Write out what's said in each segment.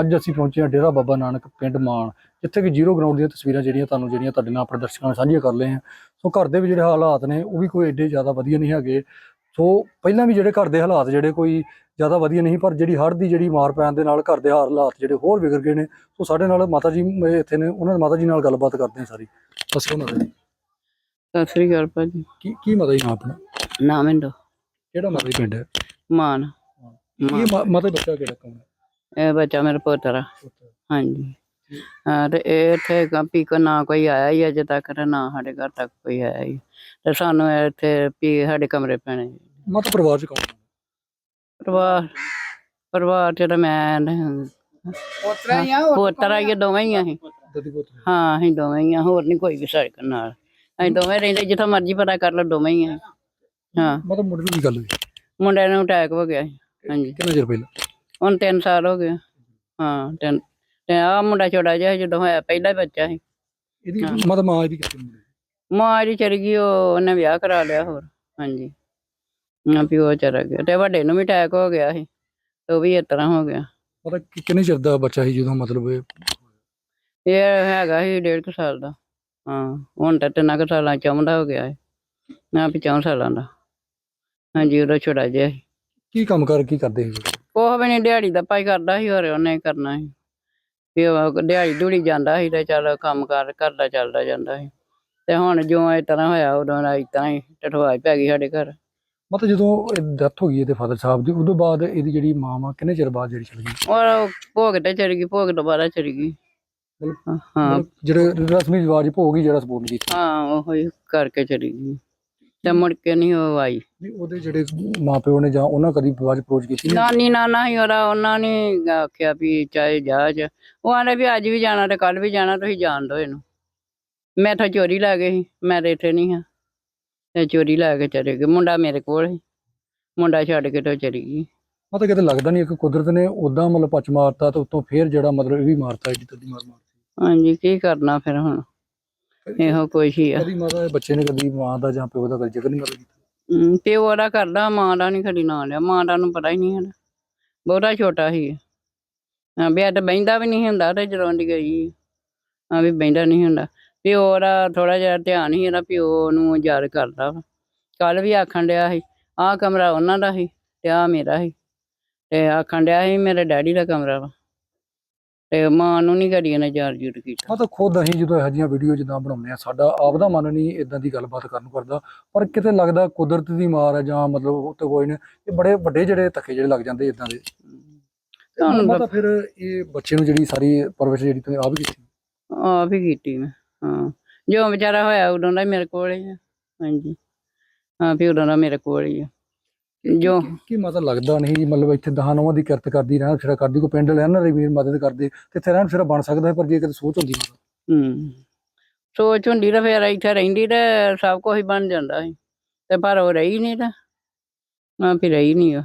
ਅੱਜ ਅਸੀਂ ਪਹੁੰਚੇ ਹਾਂ ਡੇਰਾ ਬਾਬਾ ਨਾਨਕ ਪਿੰਡ ਮਾਨ ਜਿੱਥੇ ਕਿ ਜ਼ੀਰੋ ਗਰਾਊਂਡ ਦੀਆਂ ਤਸਵੀਰਾਂ ਜਿਹੜੀਆਂ ਤੁਹਾਨੂੰ ਜਿਹੜੀਆਂ ਤੁਹਾਡੇ ਨਾਲ ਆਪਣੇ ਦਰਸ਼ਕਾਂ ਨਾਲ ਸਾਂਝੀਆਂ ਕਰ ਲਏ ਹਾਂ। ਸੋ ਘਰ ਦੇ ਵੀ ਜਿਹੜੇ ਹਾਲਾਤ ਨੇ ਉਹ ਵੀ ਕੋਈ ਐਡੇ ਜ਼ਿਆਦਾ ਵਧੀਆ ਨਹੀਂ ਹੈਗੇ। ਸੋ ਪਹਿਲਾਂ ਵੀ ਜਿਹੜੇ ਘਰ ਦੇ ਹਾਲਾਤ ਜਿਹੜੇ ਕੋਈ ਜ਼ਿਆਦਾ ਵਧੀਆ ਨਹੀਂ ਪਰ ਜਿਹੜੀ ਹੜ੍ਹ ਦੀ ਜਿਹੜੀ ਮਾਰ ਪੈਣ ਦੇ ਨਾਲ ਘਰ ਦੇ ਹਾਲਾਤ ਜਿਹੜੇ ਹੋਰ ਵਿਗੜ ਗਏ ਨੇ ਸੋ ਸਾਡੇ ਨਾਲ ਮਾਤਾ ਜੀ ਇੱਥੇ ਨੇ ਉਹਨਾਂ ਦੇ ਮਾਤਾ ਜੀ ਨਾਲ ਗੱਲਬਾਤ ਕਰਦੇ ਹਾਂ ਸਾਰੀ। ਦੱਸੋ ਮਾਤਾ ਜੀ। ਸਤਿ ਸ੍ਰੀ ਅਕਾਲ ਭਾਜੀ। ਕੀ ਕੀ ਮਾਤਾ ਜੀ ਨਾਮ ਆਪਣਾ? ਨਾ ਮਿੰਦੋ ਕਿਹੜਾ ਮਾਤਾ ਜੀ ਪਿੰਡ ਹੈ? ਮਾਨ ਮਾ- ਮਾਤਾ ਬੱਚਾ ਕਿਹੜਾ ਕੌਣ ਹੈ? ਇਹ ਬੱਚਾ ਮੇਰਾ ਪੋਤਰਾ ਹਾਂਜੀ। ਹਾਂ ਤੇ ਇਹ ਇੱਥੇ ਕੰਪੀ ਕੋ ਨਾ ਕੋਈ ਆਇਆ ਹੀ ਅਜੇ ਤੱਕ ਤੇ ਨਾ ਸਾਡੇ ਘਰ ਤੱਕ ਕੋਈ ਆਇਆ ਹੀ। ਤੇ ਸਾਨੂੰ ਇੱਥੇ ਵੀ ਸਾਡੇ ਕਮਰੇ ਪੈਣੇ ਮਾਤਾ ਪਰਿਵਾਰ ਚ ਕੌਣ? ਪਰਿਵਾਰ ਪਰਿਵਾਰ ਚ ਤਾਂ ਮੈਂ ਪੋਤਰਾ ਹੀ ਆ ਪੋਤਰਾ ਹੀ ਆ, ਦੋਵੇਂ ਹੀ ਆ ਅਸੀਂ। ਦਾਦੀ ਪੁੱਤ ਹਾਂ ਅਸੀਂ ਦੋਵੇਂ ਹੀ ਆ ਹੋਰ ਨਹੀਂ ਕੋਈ ਵੀ ਸਾਡੇ ਕੋਲ ਨਾਲ। ਅਸੀਂ ਦੋਵੇਂ ਰਹਿੰਦੇ ਜਿੱਥੋਂ ਮਰਜ਼ੀ ਪਤਾ ਕਰ ਲਓ ਦੋਵੇਂ ਹੀ ਆ। ਹਾਂ। ਮਾਤਾ ਮੁੰਡੇ ਨੂੰ ਕੀ ਗੱਲ ਹੋਈ? ਮੁੰਡੇ ਨੂੰ ਅਟੈਕ ਹੋ ਗਿਆ ਸੀ। ਹਾਂਜੀ। ਕਿੰਨਾ ਚਿਰ ਪਹਿਲਾਂ? ਹੁਣ 3 ਸਾਲ ਹੋ ਗਏ। ਹਾਂ ਤਿੰਨ ਤੇ ਆ ਮੁੰਡਾ ਛੋਟਾ ਜਿਹਾ ਸੀ ਜਦੋਂ ਹੋਇਆ ਪਹਿਲਾ ਹੀ ਬੱਚਾ ਸੀ। ਇਹਦੀ ਮਾਤਾ ਮਾਂ ਇਹਦੀ ਕਿੱਥੇ ਮੁੰਡੇ ਦੀ? ਮਾਂ ਜੀ ਚਲੀ ਗਈ ਉਹ ਉਹਨੇ ਵਿਆਹ ਕਰਾ ਲਿਆ ਹੋਰ ਹਾਂਜੀ। ਨਾ ਪਿਓ ਚਲਾ ਗਿਆ ਤੇ ਵੱਡੇ ਨੂੰ ਵੀ ਅਟੈਕ ਹੋ ਗਿਆ ਸੀ ਤੇ ਉਹ ਵੀ ਇਸ ਤਰ੍ਹਾਂ ਹੋ ਗਿਆ। ਮਾਤਾ ਕਿ- ਕਿੰਨੇ ਚਿਰ ਦਾ ਬੱਚਾ ਸੀ ਜਦੋਂ ਮਤਲਬ ਇਹ? ਇਹ ਹੈਗਾ ਸੀ ਡੇਢ ਕੁ ਸਾਲ ਦਾ ਹਾਂ ਹੁਣ ਤਾਂ ਤਿੰਨਾਂ ਕੁ ਸਾਲਾਂ ਚ ਆਉਂਦਾ ਹੋ ਗਿਆ ਹੈ ਨਾ ਵੀ ਚੌਂ ਸਾਲਾਂ ਦਾ। ਹਾਂਜੀ ਉਹਦਾ ਛੋਟਾ ਜਿਹਾ ਸੀ। ਕੀ ਕੰਮ ਕਰ ਕੀ ਕਰਦੇ ਸੀ? ਉਹ ਵੀ ਨਹੀਂ ਦਿਹਾੜੀ ਦਾ ਪਾਈ ਕਰਦਾ ਸੀ ਹੋਰ ਉਹਨੇ ਕਰਨਾ ਸੀ। ਵੀ ਉਹ ਦਿਹਾੜੀ ਦੂੜੀ ਜਾਂਦਾ ਸੀ ਤੇ ਚੱਲ ਕੰਮ ਕਾਰ ਕਰਦਾ ਚੱਲਦਾ ਜਾਂਦਾ ਸੀ। ਤੇ ਹੁਣ ਜੋ ਇਸ ਤਰ੍ਹਾਂ ਹੋਇਆ ਉਦੋਂ ਦਾ ਇਸ ਤਰ੍ਹਾਂ ਹੀ ਟਠਵਾਈ ਪੈ ਗਈ ਸਾਡੇ ਘਰ। ਮਤਲਬ ਜਦੋਂ ਡੈਥ ਹੋ ਗਈ ਇਹਦੇ ਫਾਦਰ ਸਾਹਿਬ ਦੀ ਉਦੋਂ ਬਾਅਦ ਇਹਦੀ ਜਿਹੜੀ ਮਾਂ ਵਾ ਕਿੰਨੇ ਚਿਰ ਬਾਅਦ ਜਿਹੜੀ ਚਲੀ ਗਈ? ਔਰ ਭੋਗ ਤੇ ਚੜ ਗਈ ਭੋਗ ਦੁਬਾਰਾ ਚੜ ਗਈ। ਹਾਂ। ਜਿਹੜੇ ਰਸਮੀ ਰਿਵਾਜ ਭੋਗ ਹੀ ਜਿਹੜਾ ਸਪੋਰਟ ਕੀਤਾ। ਹਾਂ ਉਹ ਹੀ ਕਰਕੇ ਚੜੀ ਗਈ। ਤੇ ਮੁੜ ਕੇ ਨਹੀਂ ਉਹ ਆਈ। ਉਹਦੇ ਜਿਹੜੇ ਮਾਪਿਓ ਨੇ ਜਾਂ ਉਹਨਾਂ ਕਦੀ ਬਾਅਦ ਅਪਰੋਚ ਕੀਤੀ ਨਹੀਂ? ਨਾਨੀ ਨਾਨਾ ਹੀ ਉਹਦਾ ਉਹਨਾਂ ਨੇ ਆਖਿਆ ਵੀ ਚਾਹੇ ਜਾ ਉਹ ਆਂਦੇ ਵੀ ਅੱਜ ਵੀ ਜਾਣਾ ਤੇ ਕੱਲ ਵੀ ਜਾਣਾ ਤੁਸੀਂ ਜਾਣ ਦਿਓ ਇਹਨੂੰ। ਮੈਂ ਤਾਂ ਚੋਰੀ ਲੈ ਗਈ ਸੀ ਮੈਂ ਤੇ ਇੱਥੇ ਨਹੀਂ ਹਾਂ। ਤੇ ਚੋਰੀ ਲੈ ਕੇ ਚਲੇ ਗਏ। ਮੁੰਡਾ ਮੇਰੇ ਕੋਲ ਸੀ। ਮੁੰਡਾ ਛੱਡ ਕੇ ਤੇ ਉਹ ਚਲੀ ਗਈ। ਮਤਲਬ ਕਿਤੇ ਲੱਗਦਾ ਨਹੀਂ ਕਿ ਕੁਦਰਤ ਨੇ ਉਦਾਂ ਮਤਲਬ ਪੱਚ ਮਾਰਤਾ ਤੇ ਉੱਤੋਂ ਫੇਰ ਜਿਹੜਾ ਮਤਲਬ ਇਹ ਵੀ ਮਾਰਤਾ ਏਡੀ ਤੱਦੀ ਮਾਰ ਮਾਰਤੀ ਹਾਂਜੀ ਕੀ ਕਰਨਾ ਫਿਰ ਹੁਣ? ਇਹੋ ਕੁਛ ਹੀ ਆ। ਕਦੀ ਮਾਤਾ ਦੇ ਬੱਚੇ ਨੇ ਕਦੀ ਮਾਂ ਦਾ ਜਾਂ ਪਿਓ ਦਾ ਕਦੀ ਜ਼ਿਕਰ ਨਹੀਂ ਕਰ ਕੀਤਾ? ਹਮ, ਪਿਓ ਉਹਦਾ ਕਰਦਾ ਮਾਂ ਦਾ ਨਹੀਂ ਖੜੀ ਨਾਂ ਲਿਆ। ਮਾਂ ਦਾ ਨੂੰ ਪਤਾ ਹੀ ਨਹੀਂ ਹੈ ਬਹੁਤਾ ਛੋਟਾ ਸੀ ਹਾਂ ਵੀ ਤਾਂ ਬਹਿੰਦਾ ਵੀ ਨਹੀਂ ਹੁੰਦਾ ਤੇ ਜਦੋਂ ਦੀ ਗਈ। ਹਾਂ ਵੀ ਬਹਿੰਦਾ ਨਹੀਂ ਹੁੰਦਾ। ਪਿਓ ਦਾ ਥੋੜਾ ਜਿਹਾ ਧਿਆਨ ਹੀ ਇਹਦਾ ਪਿਓ ਨੂੰ ਯਾਦ ਕਰਦਾ ਕੱਲ ਵੀ ਆਖਣ ਡਿਆ ਸੀ ਆਹ ਕਮਰਾ ਉਹਨਾਂ ਦਾ ਸੀ ਤੇ ਆਹ ਮੇਰਾ ਸੀ। ਤੇ ਆਖਣ ਡਿਆ ਸੀ ਮੇਰੇ ਡੈਡੀ ਦਾ ਕਮਰਾ ਵਾ। ਤੇ ਮਾਂ ਨੂੰ ਨਹੀਂ ਕਦੀ ਇਹਨੇ ਯਾਦ ਜੁਦ ਕੀਤਾ ਮੈਂ ਤਾਂ ਖੁਦ ਅਸੀਂ ਜਦੋਂ ਇਹੋ ਜਿਹੀਆਂ ਵੀਡੀਓ ਜਿੱਦਾਂ ਬਣਾਉਂਦੇ ਆ ਸਾਡਾ ਆਪ ਦਾ ਮਨ ਨਹੀਂ ਇਦਾਂ ਦੀ ਗੱਲਬਾਤ ਕਰਨ ਨੂੰ ਕਰਦਾ ਪਰ ਕਿਤੇ ਲੱਗਦਾ ਕੁਦਰਤ ਦੀ ਮਾਰ ਹੈ ਜਾਂ ਮਤਲਬ ਉਹ ਤੇ ਕੋਈ ਨੇ ਇਹ ਬੜੇ ਵੱਡੇ ਜਿਹੜੇ ਧੱਕੇ ਜਿਹੜੇ ਲੱਗ ਜਾਂਦੇ ਇਦਾਂ ਦੇ। ਤੁਹਾਨੂੰ ਤਾਂ ਫਿਰ ਇਹ ਬੱਚੇ ਨੂੰ ਜਿਹੜੀ ਸਾਰੀ ਪਰਵਰਿਸ਼ ਜਿਹੜੀ ਤੁਸੀਂ ਆਪ ਹੀ ਕੀਤੀ? ਆਪ ਹੀ ਕੀਤੀ ਮੈਂ ਹਾਂ। ਜੋ ਵਿਚਾਰਾ ਹੋਇਆ ਉਦੋਂ ਦਾ ਮੇਰੇ ਕੋਲ ਹੀ ਆ ਹਾਂਜੀ। ਹਾਂ ਵੀ ਉਦੋਂ ਦਾ ਮੇਰੇ ਕੋਲ ਹੀ ਆ। ਜੋ ਕੀ ਮਤਲਬ ਲੱਗਦਾ ਨਹੀਂ ਮਤਲਬ ਇੱਥੇ ਦਹਾਂ ਨੌਵਾਂ ਦੀ ਕਿਰਤ ਕਰਦੀ ਰਹਿਣ ਫਿਰ ਕਰਦੀ ਕੋਈ ਪਿੰਡ ਲੈਣ ਨਾ ਵੀਰ ਮਦਦ ਕਰਦੇ ਤੇ ਇੱਥੇ ਰਹਿਣ ਫਿਰ ਬਣ ਸਕਦਾ ਪਰ ਜੇ ਕਿਤੇ ਸੋਚ ਹੁੰਦੀ ਹੂੰ ਸੋਚ ਹੁੰਦੀ ਤਾਂ ਫੇਰ ਇੱਥੇ ਰਹਿੰਦੀ ਤੇ ਸਭ ਕੁਝ ਬਣ ਜਾਂਦਾ ਸੀ ਤੇ ਪਰ ਉਹ ਰਹੀ ਨਹੀਂ ਤਾਂ ਹਾਂ ਵੀ ਰਹੀ ਨਹੀਂ ਉਹ।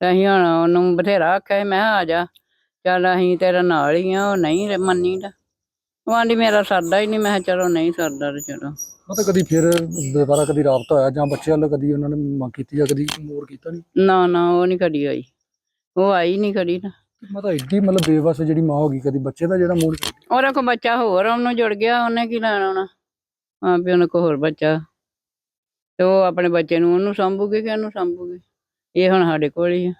ਤੇ ਅਸੀਂ ਹੁਣ ਉਹਨੂੰ ਬਥੇਰਾ ਆਖਿਆ ਸੀ, ਮੈਂ ਕਿਹਾ ਆ ਜਾ ਚੱਲ ਅਸੀਂ ਤੇਰੇ ਨਾਲ ਹੀ ਆ ਉਹ ਨਹੀਂ ਰ- ਮੰਨੀ ਤਾਂ। ਉਹ ਆਂਦੀ ਮੇਰਾ ਸਰਦਾ ਹੀ ਨਹੀਂ ਮੈਂ ਕਿਹਾ ਚਲੋ ਨਹੀਂ ਸਰਦਾ ਤੇ ਚਲੋ। ਮਤਲਬ ਕਦੀ ਫਿਰ ਦੁਬਾਰਾ ਕਦੀ ਰਾਬਤਾ ਹੋਇਆ ਜਾਂ ਬੱਚੇ ਵੱਲ ਕਦੀ ਉਹਨਾਂ ਨੇ ਮੰਗ ਕੀਤੀ ਜਾਂ ਕਦੀ ਮੋਰ ਕੀਤਾ ਨਹੀਂ ਨਾ ਨਾ ਉਹ ਨਹੀਂ ਕਦੀ ਆਈ। ਉਹ ਆਈ ਨਹੀਂ ਕਦੀ ਨਾ। ਮਤਲਬ ਐਡੀ ਮਤਲਬ ਬੇਵਸ ਜਿਹੜੀ ਮਾਂ ਹੋ ਗਈ ਕਦੀ ਬੱਚੇ ਦਾ ਜਿਹੜਾ ਮੂਡ ਉਹਦਾ ਕੋ ਬੱਚਾ ਹੋਰ ਉਹਨੂੰ ਜੁੜ ਗਿਆ ਉਹਨੇ ਕੀ ਲੈਣਾ ਹੋਣਾ? ਹਾਂ ਵੀ ਉਹਨੇ ਕੋ ਹੋਰ ਬੱਚਾ। ਤੇ ਉਹ ਆਪਣੇ ਬੱਚੇ ਨੂੰ ਉਹਨੂੰ ਸੰਭੂਗੀ ਕਿ ਉਹਨੂੰ ਸੰਭੂਗੀ? ਇਹ ਹੁਣ ਸਾਡੇ ਕੋਲ ਹੀ ਆ।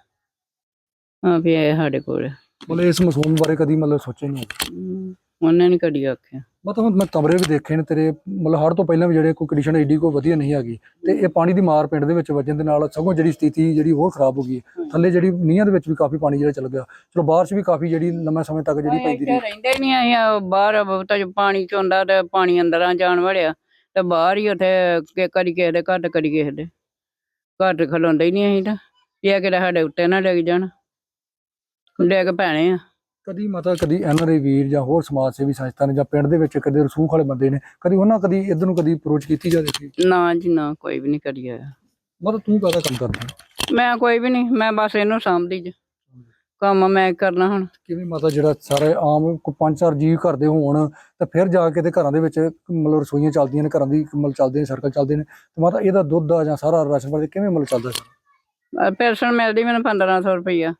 ਹਾਂ ਵੀ ਇਹ ਸਾਡੇ ਕੋਲ। ਮਤਲਬ ਇਸ ਮਾਸੂਮ ਬਾਰੇ ਕਦੀ ਮਤਲਬ ਸੋਚਿਆ ਨਹੀਂ ਉਹਨੇ ਨਹੀਂ ਕਦੀ ਆਖਿਆ। ਮਤਲਬ ਹੁਣ ਮੈਂ ਕਮਰੇ ਵੀ ਦੇਖੇ ਨੇ ਤੇਰੇ ਮਤਲਬ ਹੜ ਤੋਂ ਪਹਿਲਾਂ ਵੀ ਜਿਹੜੇ ਕੋਈ ਕੰਡੀਸ਼ਨ ਏਡੀ ਕੋਈ ਵਧੀਆ ਨਹੀਂ ਹੈਗੀ ਤੇ ਇਹ ਪਾਣੀ ਦੀ ਮਾਰ ਪਿੰਡ ਦੇ ਵਿੱਚ ਵੱਜਣ ਦੇ ਨਾਲ ਸਗੋਂ ਜਿਹੜੀ ਸਥਿਤੀ ਜਿਹੜੀ ਹੋਰ ਖਰਾਬ ਹੋ ਗਈ। ਥੱਲੇ ਜਿਹੜੀ ਨੀਹਾਂ ਦੇ ਵਿੱਚ ਵੀ ਕਾਫੀ ਪਾਣੀ ਜਿਹੜਾ ਚੱਲ ਗਿਆ। ਚਲੋ ਬਾਰਿਸ਼ ਵੀ ਕਾਫੀ ਜਿਹੜੀ ਲੰਮੇ ਸਮੇਂ ਤੱਕ ਜਿਹੜੀ ਪੈਂਦੀ ਰਹੀ। ਰਹਿੰਦੇ ਨਹੀਂ ਉਹ ਬਾਹਰ ਬਹੁਤਾ ਜੋ ਪਾਣੀ ਚੋਂਦਾ ਤੇ ਪਾਣੀ ਅੰਦਰਾਂ ਜਾਣ ਵੜਿਆ ਤੇ ਬਾਹਰ ਹੀ ਉੱਥੇ ਕਿ ਕਦੀ ਕਿਸੇ ਦੇ ਤੇ ਕਦੀ ਕਿਸੇ ਦੇ। ਤੇ ਖਲੋਂਦੇ ਹੀ ਨਹੀਂ ਅਸੀਂ ਤਾਂ। ਇਹ ਕਿਹੜਾ ਸਾਡੇ ਉੱਤੇ ਨਾ ਡਿੱਗ ਜਾਣ। ਡਿੱਗ ਪੈਣੇ ਆ। ਕਦੀ ਮਤਲਬ ਕਦੀ ਐਨਆਰਆਈ ਵੀਰ ਜਾਂ ਹੋਰ ਸਮਾਜ ਸੇਵੀ ਸੰਸਥਾ ਨੇ ਜਾਂ ਪਿੰਡ ਦੇ ਵਿੱਚ ਕਦੇ ਰਸੂਖ ਵਾਲੇ ਬੰਦੇ ਨੇ ਕਦੀ ਉਹਨਾਂ ਕਦੀ ਇਧਰ ਨੂੰ ਕਦੀ ਅਪਰੋਚ ਕੀਤੀ ਜਾਵੇ ਸੀ ਨਾ ਜੀ ਨਾ ਕੋਈ ਵੀ ਨਹੀਂ ਕਰੀ ਆਇਆ ਮਤਲਬ ਤੂੰ ਕਾਹਦਾ ਕੰਮ ਕਰਦਾ ਮੈਂ ਕੋਈ ਵੀ ਨਹੀਂ ਮੈਂ ਬਸ ਇਹਨੂੰ ਸਾਂਭਦੀ ਜ। ਕੰਮ ਮੈਂ ਕਰਨਾ ਹੁਣ। ਕਿਵੇਂ ਮਾਤਾ ਜਿਹੜਾ ਸਾਰੇ ਆਮ ਕੋ ਪੰਜ ਚਾਰ ਜੀਵ ਘਰ ਦੇ ਹੋਣ ਤੇ ਫਿਰ ਜਾ ਕੇ ਤੇ ਘਰਾਂ ਦੇ ਵਿੱਚ ਮਤਲਬ ਰਸੋਈਆਂ ਚੱਲਦੀਆਂ ਨੇ ਘਰਾਂ ਦੀ ਮਤਲਬ ਚੱਲਦੇ ਨੇ ਸਰਕਲ ਚੱਲਦੇ ਨੇ। ਤੇ ਮਾਤਾ ਇਹਦਾ ਦੁੱਧ ਦਾ ਜਾਂ ਸਾਰਾ ਰਾਸ਼ਨ ਪਾਣੀ ਕਿਵੇਂ ਮਤਲਬ ਚੱਲਦਾ? ਪੈਨਸ਼ਨ ਮਿਲਦੀ ਮੈਨੂੰ 1500 ਰੁਪਈਆ।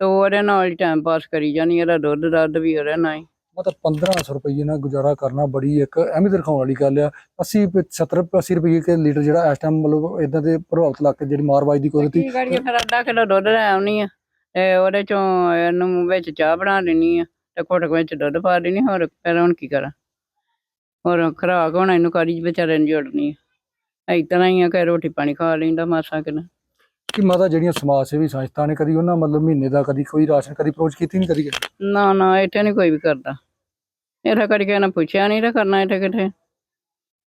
ਤੇ ਉਹਦੇ ਨਾਲ ਹੀ ਟਾਈਮ ਪਾਸ ਕਰੀ ਜਾਣੀ ਇਹਦਾ ਦੁੱਧ ਦੱਧ ਵੀ ਉਹਦੇ ਨਾਲ ਹੀ। ਮਤਲਬ 1500 ਰੁਪਏ ਨਾਲ ਗੁਜ਼ਾਰਾ ਕਰਨਾ ਬੜੀ ਇੱਕ ਅਹਿਮੀਅਤ ਰਖਾਉਣ ਵਾਲੀ ਗੱਲ ਆ। 80 ਪ- 70 80 ਰੁਪਏ ਕੇ ਲੀਟਰ ਜਿਹੜਾ ਇਸ ਟਾਈਮ ਮਤਲਬ ਇਦਾਂ ਦੇ ਪ੍ਰਭਾਵਿਤ ਇਲਾਕੇ ਜਿਹੜੀ ਮਾਰਵਾਜ ਦੀ ਕੁਦਰਤੀ ਕੀ ਕਰੀਏ ਫਿਰ ਅੱਧਾ ਕਿਲੋ ਦੁੱਧ ਲੈ ਆਉਣੀ ਆ ਤੇ ਉਹਦੇ ਚੋਂ ਇਹਨੂੰ ਵਿੱਚ ਚਾਹ ਬਣਾ ਲੈਣੀ ਆ ਤੇ ਘੁੱਟ ਵਿੱਚ ਦੁੱਧ ਪਾ ਦੇਣੀ ਹੋਰ ਫਿਰ ਹੁਣ ਕੀ ਕਰਾਂ? ਹੋਰ ਖਰਾਕ ਹੋਣਾ ਇਹਨੂੰ ਕਾੜੀ ਵਿਚਾਰੇ ਨੂੰ ਜੋੜਨੀ ਆ। ਤਰ੍ਹਾਂ ਹੀ ਆ ਕਿ ਰੋਟੀ ਪਾਣੀ ਖਾ ਲੈਂਦਾ ਮਾਸਾ ਕਿਨ। ਕਿ ਮਾਤਾ ਜਿਹੜੀਆਂ ਸਮਾਜ ਸੇਵੀ ਸੰਸਥਾ ਨੇ ਕਦੀ ਉਹਨਾਂ ਮਤਲਬ ਮਹੀਨੇ ਦਾ ਕਦੀ ਕੋਈ ਰਾਸ਼ਨ ਕਦੀ ਅਪਰੋਚ ਕੀਤੀ ਨਹੀਂ ਕਦੀ ਕਿਸੇ? ਨਾ ਨਾ ਇੱਥੇ ਨਹੀਂ ਕੋਈ ਵੀ ਕਰਦਾ। ਇੱਥੇ ਕਦੀ ਕਿਸੇ ਨੇ ਪੁੱਛਿਆ ਨਹੀਂ ਤੇ ਕਰਨਾ ਇੱਥੇ ਕਿਥੇ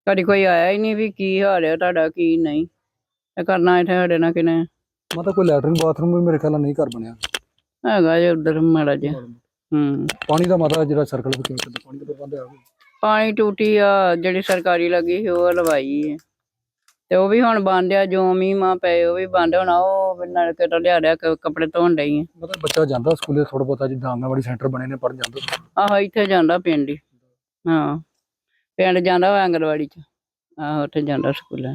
ਕਦੀ ਕੋਈ ਆਇਆ ਹੀ ਨਹੀਂ ਵੀ ਕੀ ਹਾਲ ਹੈ ਤੁਹਾਡਾ ਕੀ ਨਹੀਂ। ਤੇ ਕਰਨਾ ਇੱਥੇ ਸਾਡੇ ਨਾਲ ਕਿਨੇ ਮਾਤਾ ਕੋਈ ਲੈਟਰਿਨ ਬਾਥਰੂਮ ਵੀ ਮੇਰੇ ਖਿਆਲ ਨਾਲ ਨਹੀਂ ਘਰ ਬਣਿਆ? ਹੈਗਾ ਜੇ ਉਧਰ ਮਾੜਾ ਜਿਹਾ। ਹੂੰ। ਪਾਣੀ ਦਾ ਮਾਤਾ ਜਿਹੜਾ ਸਰਕਲ ਵਿੱਚ ਕਿਵੇਂ ਪਾਣੀ ਦਾ ਪ੍ਰਬੰਧ ਹੈ ਪਾਣੀ ਟੂਟੀ ਆ ਜਿਹੜੀ ਸਰਕਾਰੀ ਲੱਗੀ ਸੀ ਉਹ ਲਵਾਈ ਹੈ। ਤੇ ਉਹ ਵੀ ਹੁਣ ਬੰਦ ਆ ਜੋ ਮੀਂਹ ਮਾਂ ਪਏ ਉਹ ਵੀ ਬੰਦ ਹੋਣਾ ਉਹ ਨਲਕੇ ਤੋਂ ਲਿਆ ਲਿਆ ਕੇ ਕੱਪੜੇ ਧੋਣ ਡਈ ਆ। ਮਤਲਬ ਬੱਚਾ ਜਾਂਦਾ ਸਕੂਲੇ ਥੋੜਾ ਬਹੁਤਾ ਜਿੱਦਾਂ ਆਂਗਣਵਾੜੀ ਸੈਂਟਰ ਬਣੇ ਨੇ ਪੜਨ ਜਾਂਦਾ ਆਹੋ ਇੱਥੇ ਜਾਂਦਾ ਪਿੰਡ ਹੀ। ਹਾਂ ਪਿੰਡ ਜਾਂਦਾ ਉਹ ਆਂਗਣਵਾੜੀ ਚ। ਆਹੋ ਉੱਥੇ ਜਾਂਦਾ ਸਕੂਲੇ।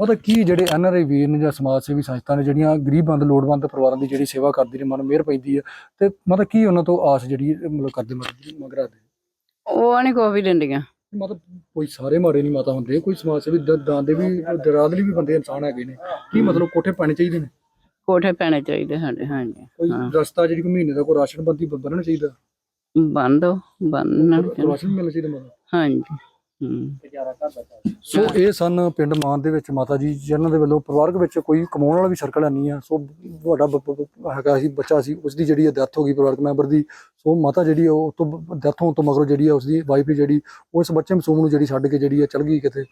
ਮਤਲਬ ਕੀ ਜਿਹੜੇ ਐਨਆਰਆਈ ਵੀਰ ਨੇ ਜਾਂ ਸਮਾਜ ਸੇਵੀ ਸੰਸਥਾ ਨੇ ਜਿਹੜੀਆਂ ਗਰੀਬੰਦ ਲੋੜਵੰਦ ਪਰਿਵਾਰਾਂ ਦੀ ਜਿਹੜੀ ਸੇਵਾ ਕਰਦੀ ਨੇ ਮਨ ਮਿਹਰ ਪੈਂਦੀ ਹੈ ਤੇ ਮਤਲਬ ਕੀ ਉਹਨਾਂ ਤੋਂ ਆਸ ਜਿਹੜੀ ਮਤਲਬ ਕਰਦੇ ਮਗਰਾ ਦੇ? ਉਹ ਨਹੀਂ ਕੋਈ ਵੀ ਦਿੰਦੀਆਂ। ਮਤਲਬ ਕੋਈ ਸਾਰੇ ਮਾੜੇ ਨਹੀਂ ਮਾਤਾ ਹੁੰਦੇ ਕੋਈ ਸਮਾਜ ਸੇਵੀ ਦ- ਦਾਨ ਦੇ ਵੀ ਦਰਾਦਲੀ ਵੀ ਬੰਦੇ ਇਨਸਾਨ ਹੈਗੇ ਨੇ। ਕੀ ਮਤਲਬ ਕੋਠੇ ਪਾਣੇ ਚਾਹੀਦੇ ਨੇ? ਕੋਠੇ ਪੈਣੇ ਚਾਹੀਦੇ ਸਾਡੇ ਹਾਂਜੀ ਕੋਈ ਹਾਂ। ਰਸਤਾ ਜਿਹੜੀ ਕੋਈ ਮਹੀਨੇ ਦਾ ਕੋਈ ਰਾਸ਼ਨ ਬੰਦੀ ਬੰਨਣਾ ਚਾਹੀਦਾ? ਬੰਦ ਬੰਨ ਰਾਸ਼ਨ ਮਿਲਣਾ ਚਾਹੀਦਾ ਮਤਲਬ? ਹਾਂਜੀ। ਹੂੰ। ਸੋ ਇਹ ਸਨ ਪਿੰਡ ਮਾਨ ਦੇ ਵਿੱਚ ਮਾਤਾ ਜੀ ਜਿਨ੍ਹਾਂ ਦੇ ਵੱਲੋਂ ਪਰਿਵਾਰਕ ਵਿੱਚ ਕੋਈ ਕਮਾਉਣ ਵਾਲਾ ਵੀ ਸਰਕਲ ਨਹੀਂ ਆ। ਸੋ ਤੁਹਾਡਾ ਹੈਗਾ ਸੀ ਬੱਚਾ ਸੀ ਉਸ ਦੀ ਜਿਹੜੀ ਡੈਥ ਹੋ ਗਈ ਪਰਿਵਾਰਕ ਮੈਂਬਰ ਦੀ। ਸੋ ਮਾਤਾ ਜਿਹੜੀ ਆ ਉਹ ਤੋਂ ਡੈਥ ਹੋਣ ਤੋਂ ਮਗਰੋਂ ਜਿਹੜੀ ਆ ਉਸ ਦੀ ਵਾਈਫ ਜਿਹੜੀ ਉਹ ਇਸ ਬੱਚੇ ਮਾਸੂਮ ਨੂੰ ਜਿਹੜੀ ਛੱਡ ਕੇ ਜਿਹੜੀ ਆ ਚਲ ਗਈ ਕਿਤੇ।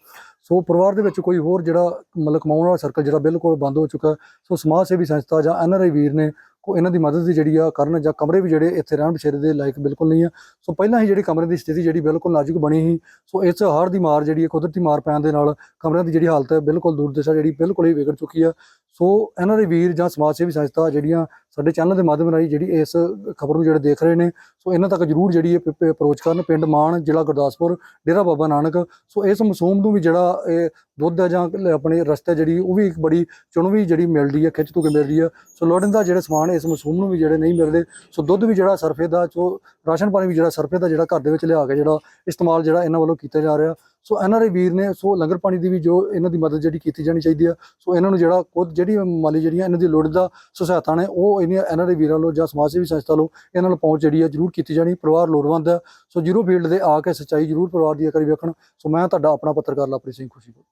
ਸੋ ਪਰਿਵਾਰ ਦੇ ਵਿੱਚ ਕੋਈ ਹੋਰ ਜਿਹੜਾ ਮਤਲਬ ਕਮਾਉਣ ਵਾਲਾ ਸਰਕਲ ਜਿਹੜਾ ਬਿਲਕੁਲ ਬੰਦ ਹੋ ਚੁੱਕਾ। ਸੋ ਸਮਾਜ ਸੇਵੀ ਸੰਸਥਾ ਜਾਂ ਐਨਆਰਆਈ ਵੀਰ ਨੇ ਕੋ ਇਹਨਾਂ ਦੀ ਮਦਦ ਦੀ ਜਿਹੜੀ ਆ ਕਰਨ ਜਾਂ ਕਮਰੇ ਵੀ ਜਿਹੜੇ ਇੱਥੇ ਰਹਿਣ ਬਸੇਰੇ ਦੇ ਲਾਇਕ ਬਿਲਕੁਲ ਨਹੀਂ ਆ। ਸੋ ਪਹਿਲਾਂ ਹੀ ਜਿਹੜੀ ਕਮਰੇ ਦੀ ਸਥਿਤੀ ਜਿਹੜੀ ਬਿਲਕੁਲ ਨਾਜ਼ੁਕ ਬਣੀ ਸੀ। ਸੋ ਇਸ ਹੜ੍ਹ ਦੀ ਮਾਰ ਜਿਹੜੀ ਹੈ ਕੁਦਰਤੀ ਮਾਰ ਪੈਣ ਦੇ ਨਾਲ ਕਮਰਿਆਂ ਦੀ ਜਿਹੜੀ ਹਾਲਤ ਹੈ ਬਿਲਕੁਲ ਦੁਰਦਸ਼ਾ ਜਿਹੜੀ ਬਿਲਕੁਲ ਹੀ ਵਿਗੜ ਚੁੱਕੀ ਆ। ਸੋ ਇਹਨਾਂ ਦੇ ਵੀਰ ਜਾਂ ਸਮਾਜ ਸੇਵੀ ਸੰਸਥਾ ਜਿਹੜੀਆਂ ਸਾਡੇ ਚੈਨਲ ਦੇ ਮਾਧਿਅਮ ਰਾਹੀਂ ਜਿਹੜੀ ਇਸ ਖਬਰ ਨੂੰ ਜਿਹੜੇ ਦੇਖ ਰਹੇ ਨੇ, ਸੋ ਇਹਨਾਂ ਤੱਕ ਜਰੂਰ ਜਿਹੜੀ ਇਹ ਅਪਰੋਚ ਕਰਨ ਪਿੰਡ ਮਾਨ ਜ਼ਿਲ੍ਹਾ ਗੁਰਦਾਸਪੁਰ, ਡੇਰਾ ਬਾਬਾ ਨਾਨਕ। ਸੋ ਇਸ ਮਸੂਮ ਨੂੰ ਵੀ ਜਿਹੜਾ ਇਹ ਦੁੱਧ ਹੈ ਜਾਂ ਆਪਣੇ ਰਸਤੇ ਜਿਹੜੀ ਉਹ ਵੀ ਇੱਕ ਬੜੀ ਚੁਣਵੀ ਜਿਹੜੀ ਮਿਲਦੀ ਹੈ ਖਿੱਚ ਤੋਂ ਕੇ ਮਿਲਦੀ ਹੈ। ਸੋ ਲੋੜੀਂਦਾ ਜਿਹੜੇ ਸਮਾਨ ਇਸ ਮਸੂਮ ਨੂੰ ਵੀ ਜਿਹੜੇ ਨਹੀਂ ਮਿਲਦੇ, ਸੋ ਦੁੱਧ ਵੀ ਜਿਹੜਾ ਸਰਫੇ ਦਾ, ਜੋ ਰਾਸ਼ਨ ਪਾਣੀ ਵੀ ਜਿਹੜਾ ਸਰਫੇ ਦਾ ਜਿਹੜਾ ਘਰ ਦੇ ਵਿੱਚ ਲਿਆ ਕੇ ਜਿਹੜਾ ਇਸਤੇਮਾਲ ਜਿਹੜਾ ਇਹਨਾਂ ਵੱਲੋਂ ਕੀਤਾ ਜਾ ਰਿਹਾ। ਸੋ ਐਨਆਰਆਈ ਵੀਰ ਨੇ, ਸੋ ਲੰਗਰ ਪਾਣੀ ਦੀ ਵੀ ਜੋ ਇਹਨਾਂ ਦੀ ਮਦਦ ਜਿਹੜੀ ਕੀਤੀ ਜਾਣੀ ਚਾਹੀਦੀ ਆ। ਸੋ ਇਹਨਾਂ ਨੂੰ ਜਿਹੜਾ ਖੁਦ ਜਿਹੜੀ ਮਾਲੀ ਜਿਹੜੀਆਂ ਇਹਨਾਂ ਦੀ ਲੋੜੀਂਦਾ ਸੋ ਸਹਾਇਤਾ ਨੇ, ਉਹ ਇਹਨਾਂ ਐਨਆਰਆਈ ਵੀਰਾਂ ਵੱਲੋਂ ਜਾਂ ਸਮਾਜ ਸੇਵੀ ਸੰਸਥਾ ਵੱਲੋਂ ਇਹਨਾਂ ਨੂੰ ਪਹੁੰਚ ਜਿਹੜੀ ਆ ਜ਼ਰੂਰ ਕੀਤੀ ਜਾਣੀ, ਪਰਿਵਾਰ ਲੋੜਵੰਦ ਹੈ ਸੋ ਜ਼ੀਰੋ ਫੀਲਡ ਦੇ ਆ ਕੇ ਸੱਚਾਈ ਜ਼ਰੂਰ ਪਰਿਵਾਰ ਦੀ ਇੱਕ ਵਾਰੀ ਵੇਖਣ। ਸੋ ਮੈਂ ਤੁਹਾਡਾ ਆਪਣਾ ਪੱਤਰਕਾਰ ਲਵਪ੍ਰੀਤ ਸਿੰਘ ਖੁਸ਼ੀਪੁਰ